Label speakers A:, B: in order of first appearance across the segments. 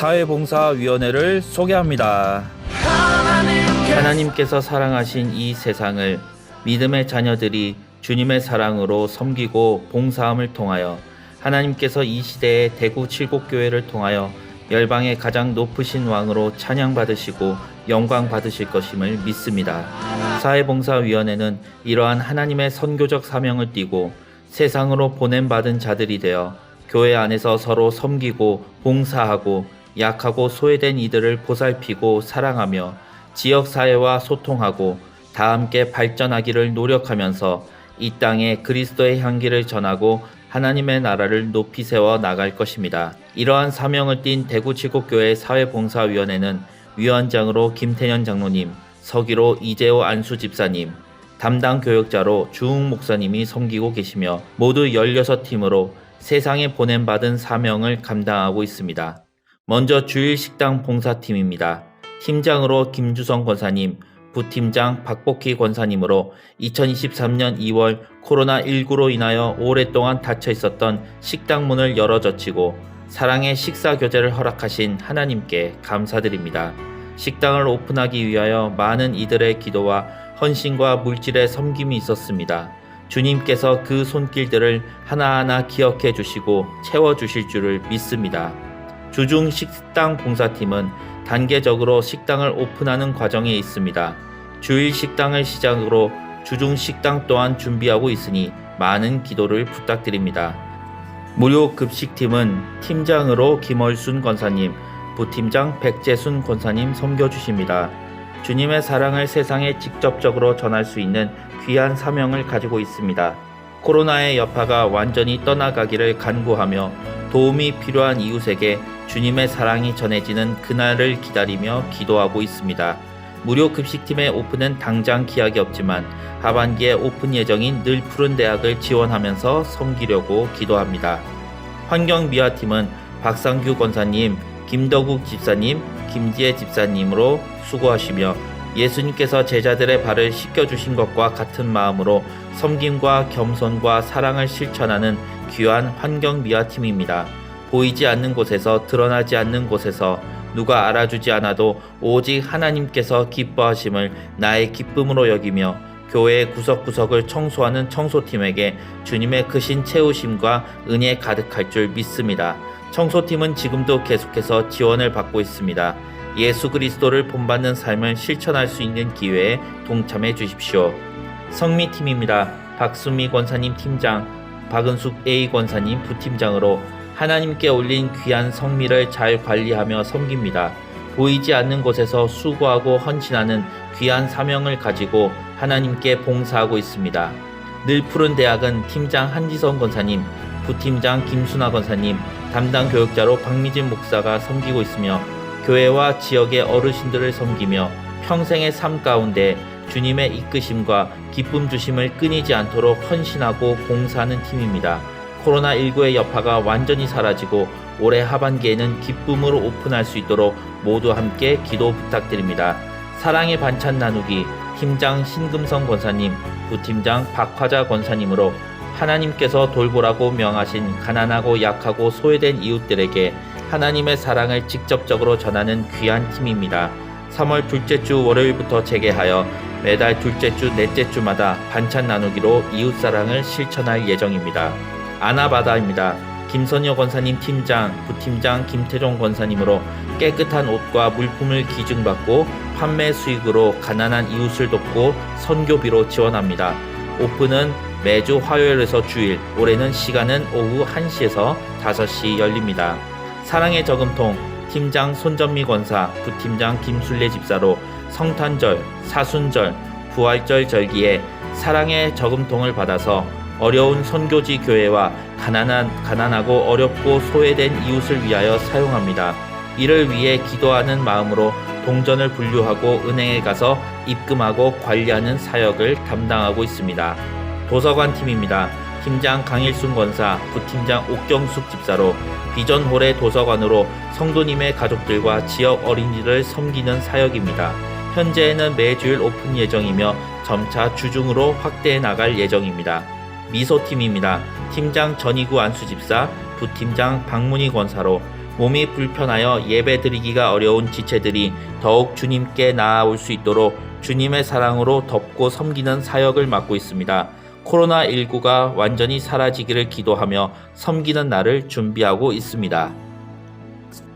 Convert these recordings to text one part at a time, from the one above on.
A: 사회봉사위원회를 소개합니다. 하나님께서 사랑하신 이 세상을 믿음의 자녀들이 주님의 사랑으로 섬기고 봉사함을 통하여 하나님께서 이 시대의 대구 칠곡교회를 통하여 열방의 가장 높으신 왕으로 찬양받으시고 영광 받으실 것임을 믿습니다. 사회봉사위원회는 이러한 하나님의 선교적 사명을 띠고 세상으로 보냄받은 자들이 되어 교회 안에서 서로 섬기고 봉사하고 약하고 소외된 이들을 보살피고 사랑하며 지역 사회와 소통하고 다 함께 발전하기를 노력하면서 이 땅에 그리스도의 향기를 전하고 하나님의 나라를 높이 세워 나갈 것입니다. 이러한 사명을 띤 대구칠곡교회 사회봉사위원회는 위원장으로 김태년 장로님, 서기로 이재호 안수 집사님, 담당 교역자로 주웅 목사님이 섬기고 계시며 모두 16팀으로 세상에 보냄받은 사명을 감당하고 있습니다. 먼저 주일 식당 봉사팀입니다. 팀장으로 김주성 권사님, 부팀장 박복희 권사님으로 2023년 2월 코로나19로 인하여 오랫동안 닫혀 있었던 식당 문을 열어 젖히고 사랑의 식사 교제를 허락하신 하나님께 감사드립니다. 식당을 오픈하기 위하여 많은 이들의 기도와 헌신과 물질의 섬김이 있었습니다. 주님께서 그 손길들을 하나하나 기억해 주시고 채워 주실 줄을 믿습니다. 주중 식당 봉사팀은 단계적으로 식당을 오픈하는 과정에 있습니다. 주일 식당을 시작으로 주중 식당 또한 준비하고 있으니 많은 기도를 부탁드립니다. 무료 급식팀은 팀장으로 김월순 권사님, 부팀장 백재순 권사님 섬겨주십니다. 주님의 사랑을 세상에 직접적으로 전할 수 있는 귀한 사명을 가지고 있습니다. 코로나의 여파가 완전히 떠나가기를 간구하며 도움이 필요한 이웃에게 주님의 사랑이 전해지는 그날을 기다리며 기도하고 있습니다. 무료 급식팀의 오픈은 당장 기약이 없지만 하반기에 오픈 예정인 늘 푸른 대학을 지원하면서 섬기려고 기도합니다. 환경미화팀은 박상규 권사님, 김덕욱 집사님, 김지혜 집사님으로 수고하시며 예수님께서 제자들의 발을 씻겨주신 것과 같은 마음으로 섬김과 겸손과 사랑을 실천하는 귀한 환경 미화팀입니다. 보이지 않는 곳에서 드러나지 않는 곳에서 누가 알아주지 않아도 오직 하나님께서 기뻐하심을 나의 기쁨으로 여기며 교회의 구석구석을 청소하는 청소팀에게 주님의 크신 채우심과 은혜 가득할 줄 믿습니다. 청소팀은 지금도 계속해서 지원을 받고 있습니다. 예수 그리스도를 본받는 삶을 실천할 수 있는 기회에 동참해 주십시오. 성미팀입니다. 박수미 권사님 팀장, 박은숙 A 권사님 부팀장으로 하나님께 올린 귀한 성미를 잘 관리하며 섬깁니다. 보이지 않는 곳에서 수고하고 헌신하는 귀한 사명을 가지고 하나님께 봉사하고 있습니다. 늘 푸른 대학은 팀장 한지성 권사님, 부팀장 김순아 권사님, 담당 교역자로 박미진 목사가 섬기고 있으며 교회와 지역의 어르신들을 섬기며 평생의 삶 가운데 주님의 이끄심과 기쁨 주심을 끊이지 않도록 헌신하고 봉사하는 팀입니다. 코로나19의 여파가 완전히 사라지고 올해 하반기에는 기쁨으로 오픈할 수 있도록 모두 함께 기도 부탁드립니다. 사랑의 반찬 나누기 팀장 신금성 권사님, 부팀장 박화자 권사님으로 하나님께서 돌보라고 명하신 가난하고 약하고 소외된 이웃들에게 하나님의 사랑을 직접적으로 전하는 귀한 팀입니다. 3월 둘째 주 월요일부터 재개하여 매달 둘째 주, 넷째 주마다 반찬 나누기로 이웃 사랑을 실천할 예정입니다. 아나바다입니다. 김선여 권사님 팀장, 부팀장 김태종 권사님으로 깨끗한 옷과 물품을 기증받고 판매 수익으로 가난한 이웃을 돕고 선교비로 지원합니다. 오픈은 매주 화요일에서 주일, 올해는 시간은 오후 1시에서 5시 열립니다. 사랑의 저금통 팀장 손전미 권사, 부팀장 김순례 집사로 성탄절, 사순절, 부활절 절기에 사랑의 저금통을 받아서 어려운 선교지 교회와 가난한 가난하고 어렵고 소외된 이웃을 위하여 사용합니다. 이를 위해 기도하는 마음으로 동전을 분류하고 은행에 가서 입금하고 관리하는 사역을 담당하고 있습니다. 도서관 팀입니다. 팀장 강일순 권사, 부팀장 옥경숙 집사로 비전홀의 도서관으로 성도님의 가족들과 지역 어린이를 섬기는 사역입니다. 현재는 매주일 오픈 예정이며 점차 주중으로 확대해 나갈 예정입니다. 미소팀입니다. 팀장 전희구 안수 집사, 부팀장 박문희 권사로 몸이 불편하여 예배 드리기가 어려운 지체들이 더욱 주님께 나아올 수 있도록 주님의 사랑으로 덮고 섬기는 사역을 맡고 있습니다. 코로나19가 완전히 사라지기를 기도하며 섬기는 날을 준비하고 있습니다.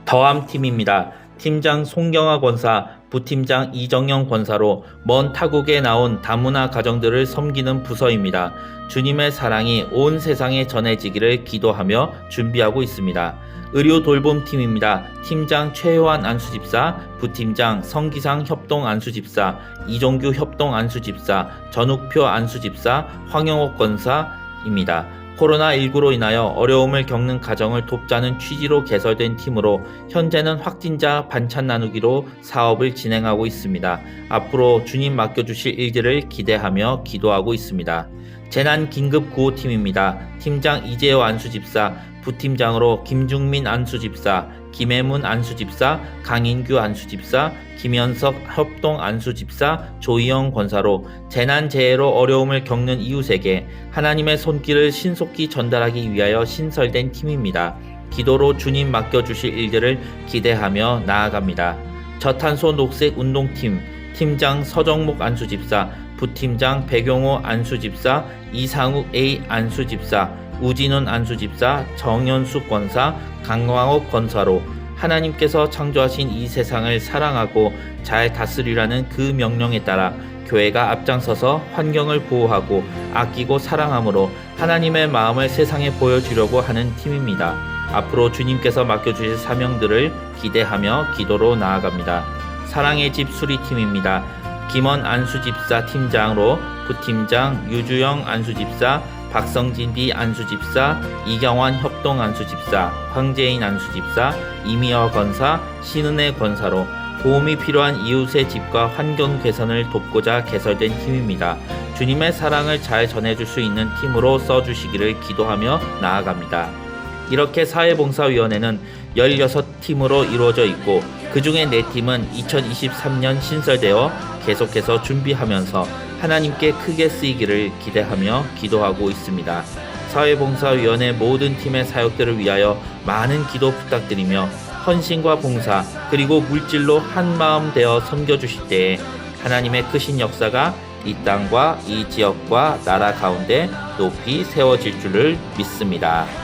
A: 더함 팀입니다. 팀장 송경화 권사, 부팀장 이정영 권사로 먼 타국에 나온 다문화 가정들을 섬기는 부서입니다. 주님의 사랑이 온 세상에 전해지기를 기도하며 준비하고 있습니다. 의료 돌봄 팀입니다. 팀장 최효환 안수집사, 부팀장 성기상 협동 안수집사, 이종규 협동 안수집사, 전욱표 안수집사, 황영옥 권사입니다. 코로나19로 인하여 어려움을 겪는 가정을 돕자는 취지로 개설된 팀으로 현재는 확진자 반찬 나누기로 사업을 진행하고 있습니다. 앞으로 주님 맡겨주실 일들을 기대하며 기도하고 있습니다. 재난 긴급 구호팀입니다. 팀장 이재호 안수집사, 부팀장으로 김중민 안수집사, 김혜문 안수집사, 강인규 안수집사, 김현석 협동 안수집사, 조희영 권사로 재난재해로 어려움을 겪는 이웃에게 하나님의 손길을 신속히 전달하기 위하여 신설된 팀입니다. 기도로 주님 맡겨주실 일들을 기대하며 나아갑니다. 저탄소 녹색 운동팀, 팀장 서정목 안수집사, 부팀장 백용호 안수집사, 이상욱 A 안수집사, 우진훈 안수집사, 정현숙 권사, 강광옥 권사로 하나님께서 창조하신 이 세상을 사랑하고 잘 다스리라는 그 명령에 따라 교회가 앞장서서 환경을 보호하고 아끼고 사랑함으로 하나님의 마음을 세상에 보여주려고 하는 팀입니다. 앞으로 주님께서 맡겨주실 사명들을 기대하며 기도로 나아갑니다. 사랑의 집 수리팀입니다. 김원 안수집사 팀장으로 부팀장 유주영 안수집사, 박성진 B 안수집사, 이경환 협동 안수집사, 황재인 안수집사, 이미여 권사, 신은혜 권사로 도움이 필요한 이웃의 집과 환경 개선을 돕고자 개설된 팀입니다. 주님의 사랑을 잘 전해줄 수 있는 팀으로 써주시기를 기도하며 나아갑니다. 이렇게 사회봉사위원회는 16팀으로 이루어져 있고 그 중에 4팀은 2023년 신설되어 계속해서 준비하면서 하나님께 크게 쓰이기를 기대하며 기도하고 있습니다. 사회봉사위원회 모든 팀의 사역들을 위하여 많은 기도 부탁드리며 헌신과 봉사 그리고 물질로 한 마음 되어 섬겨 주실 때에 하나님의 크신 역사가 이 땅과 이 지역과 나라 가운데 높이 세워질 줄을 믿습니다.